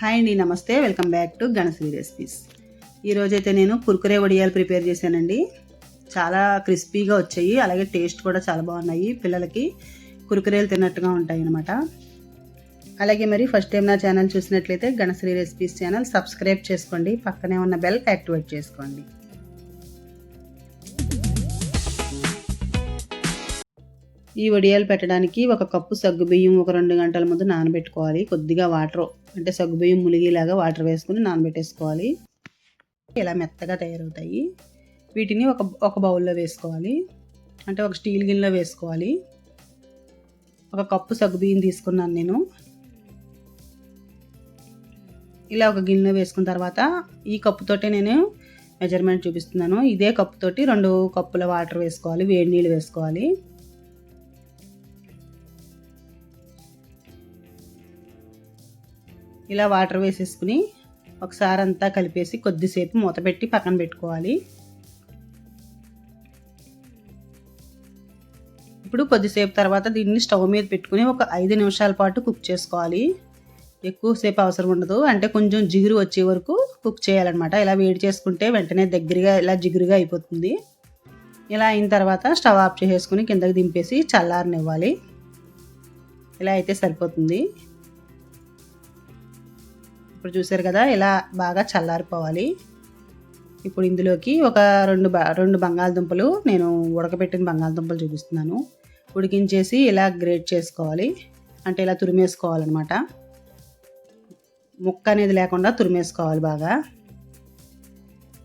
Hi అండి namaste. Welcome back to Ganasri recipes. ఈరోజైతే నేను కుర్కురే వడియాలు ప్రిపేర్ చేశానండి. చాలా క్రిస్పీగా వచ్చాయి. అలాగే టేస్ట్ కూడా చాలా బాగున్నాయి. పిల్లలకి కురుకురేలు తిన్నట్టుగా ఉంటాయి అనమాట అలాగే మరి ఫస్ట్ టైం నా ఛానల్ చూసినట్లయితే గణశ్రీ రెసిపీస్ ఛానల్ సబ్స్క్రైబ్ చేసుకోండి. పక్కనే ఉన్న బెల్ యాక్టివేట్ చేసుకోండి. ఈ వడియాలు పెట్టడానికి ఒక కప్పు సగ్గుబియ్యం ఒక రెండు గంటల ముందు నానబెట్టుకోవాలి. కొద్దిగా వాటర్ అంటే సగ్గుబియ్యం ములిగేలాగా వాటర్ వేసుకుని నానబెట్టేసుకోవాలి. ఇలా మెత్తగా తయారవుతాయి. వీటిని ఒక ఒక బౌల్లో వేసుకోవాలి. అంటే ఒక స్టీల్ గిన్నెలో వేసుకోవాలి. ఒక కప్పు సగ్గుబియ్యం తీసుకున్నాను నేను. ఇలా ఒక గిన్నెలో వేసుకున్న తర్వాత ఈ కప్పుతోటే నేను మెజర్మెంట్ చూపిస్తున్నాను. ఇదే కప్పుతోటి రెండు కప్పుల వాటర్ వేసుకోవాలి వేడి నీళ్ళు వేసుకోవాలి. ఇలా వాటర్ వేసేసుకుని ఒకసారి అంతా కలిపేసి కొద్దిసేపు మూత పెట్టి పక్కన పెట్టుకోవాలి. ఇప్పుడు కొద్దిసేపు తర్వాత దీన్ని స్టవ్ మీద పెట్టుకుని ఒక ఐదు నిమిషాల పాటు కుక్ చేసుకోవాలి. ఎక్కువసేపు అవసరం ఉండదు. అంటే కొంచెం జిగురు వచ్చే వరకు కుక్ చేయాలన్నమాట. ఇలా వేడి చేసుకుంటే వెంటనే దగ్గరగా ఇలా జిగురుగా అయిపోతుంది. ఇలా అయిన తర్వాత స్టవ్ ఆఫ్ చేసేసుకుని కిందకి దింపేసి చల్లారనివ్వాలి. ఇలా అయితే సరిపోతుంది. ఇప్పుడు చూసారు కదా ఇలా బాగా చల్లారిపోవాలి. ఇప్పుడు ఇందులోకి ఒక రెండు రెండు బంగాళదుంపలు నేను ఉడకబెట్టిన బంగాళదుంపలు చూపిస్తున్నాను. ఉడికించేసి ఇలా గ్రేట్ చేసుకోవాలి. అంటే ఇలా తురిమేసుకోవాలన్నమాట. ముక్క అనేది లేకుండా తురిమేసుకోవాలి బాగా.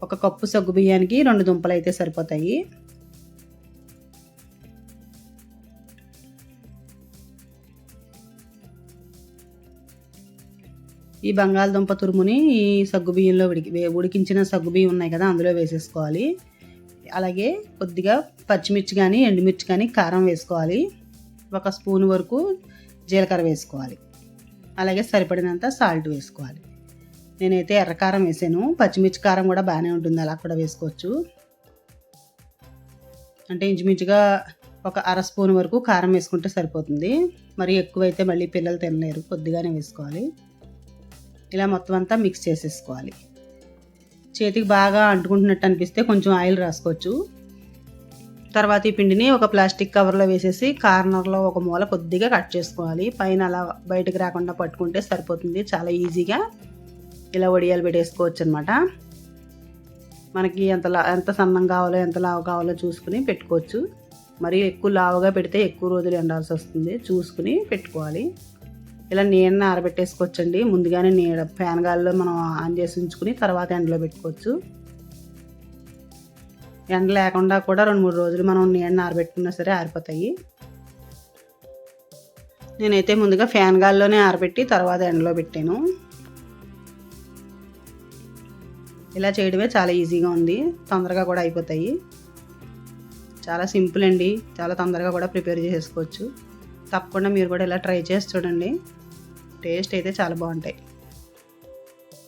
ఒక కప్పు సగ్గు బియ్యానికి రెండు దుంపలు అయితే సరిపోతాయి. ఈ బంగాళదుంప తురుముని ఈ సగ్గుబియ్యంలో ఉడికి ఉడికించిన సగ్గుబియ్యం ఉన్నాయి కదా అందులో వేసేసుకోవాలి. అలాగే కొద్దిగా పచ్చిమిర్చి కానీ ఎండుమిర్చి కానీ కారం వేసుకోవాలి. ఒక స్పూన్ వరకు జీలకర్ర వేసుకోవాలి. అలాగే సరిపడినంత సాల్ట్ వేసుకోవాలి. నేనైతే ఎర్రకారం వేసాను. పచ్చిమిర్చి కారం కూడా బాగానే ఉంటుంది అలా కూడా వేసుకోవచ్చు. అంటే ఇంచుమించుగా ఒక అర స్పూన్ వరకు కారం వేసుకుంటే సరిపోతుంది. మరి ఎక్కువైతే మళ్ళీ పిల్లలు తినలేరు కొద్దిగానే వేసుకోవాలి. ఇలా మొత్తం అంతా మిక్స్ చేసేసుకోవాలి. చేతికి బాగా అంటుకుంటున్నట్టు అనిపిస్తే కొంచెం ఆయిల్ రాసుకోవచ్చు. తర్వాత ఈ పిండిని ఒక ప్లాస్టిక్ కవర్లో వేసేసి కార్నర్లో ఒక మూల కొద్దిగా కట్ చేసుకోవాలి. పైన అలా బయటకు రాకుండా పట్టుకుంటే సరిపోతుంది. చాలా ఈజీగా ఇలా వడియాలు పెట్టేసుకోవచ్చు అనమాట మనకి ఎంత ఎంత సన్నం కావాలో ఎంత లావు కావాలో చూసుకుని పెట్టుకోవచ్చు. మరి ఎక్కువ లావుగా పెడితే ఎక్కువ రోజులు ఎండాల్సి వస్తుంది. చూసుకుని పెట్టుకోవాలి. ఇలా నీడని ఆరబెట్టేసుకోవచ్చండి. ముందుగానే నీడ ఫ్యాన్ గాల్లో మనం ఆన్ చేసి ఉంచుకుని తర్వాత ఎండలో పెట్టుకోవచ్చు. ఎండ లేకుండా కూడా రెండు మూడు రోజులు మనం నీడని ఆరబెట్టుకున్నా సరే ఆరిపోతాయి. నేనైతే ముందుగా ఫ్యాన్ గాల్లోనే ఆరబెట్టి తర్వాత ఎండలో పెట్టాను. ఇలా చేయడమే చాలా ఈజీగా ఉంది. తొందరగా కూడా అయిపోతాయి. చాలా సింపుల్ అండి. చాలా తొందరగా కూడా ప్రిపేర్ చేసుకోవచ్చు. తప్పకుండా మీరు కూడా ఇలా ట్రై చేసి చూడండి. టేస్ట్ అయితే చాలా బాగుంటాయి.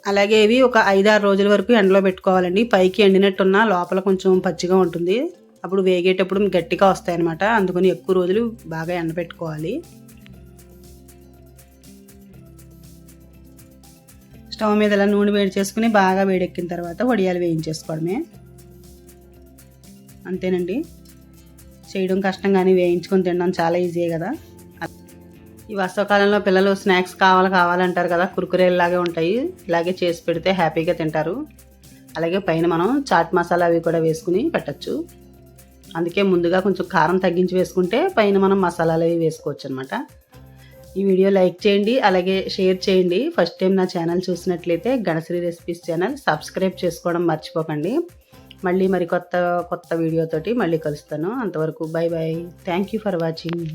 అలాగే ఇవి ఒక ఐదారు రోజుల వరకు ఎండలో పెట్టుకోవాలండి. పైకి ఎండినట్టున్న లోపల కొంచెం పచ్చిగా ఉంటుంది. అప్పుడు వేగేటప్పుడు గట్టిగా వస్తాయి అనమాట అందుకని ఎక్కువ రోజులు బాగా ఎండబెట్టుకోవాలి స్టవ్ మీద ఇలా నూనె వేడి చేసుకుని బాగా వేడెక్కిన తర్వాత వడియాలు వేయించేసుకోవడమే. అంతేనండి. చేయడం కష్టం కానీ వేయించుకొని తినడం చాలా ఈజీ కదా. ఈ వర్షాకాలంలో పిల్లలు స్నాక్స్ కావాలి కావాలంటారు కదా కురుకురేలాగే ఉంటాయి. ఇలాగే చేసి పెడితే హ్యాపీగా తింటారు. అలాగే పైన మనం చాట్ మసాలా అవి కూడా వేసుకుని పెట్టచ్చు. అందుకే ముందుగా కొంచెం కారం తగ్గించి వేసుకుంటే పైన మనం మసాలాలు అవి వేసుకోవచ్చు అనమాట ఈ వీడియో లైక్ చేయండి అలాగే షేర్ చేయండి. ఫస్ట్ టైం నా ఛానల్ చూసినట్లయితే గణశ్రీ రెసిపీస్ ఛానల్ సబ్స్క్రైబ్ చేసుకోవడం మర్చిపోకండి. మళ్ళీ మరి కొత్త కొత్త వీడియోతోటి మళ్ళీ కలుస్తాను. అంతవరకు bye bye thank you for watching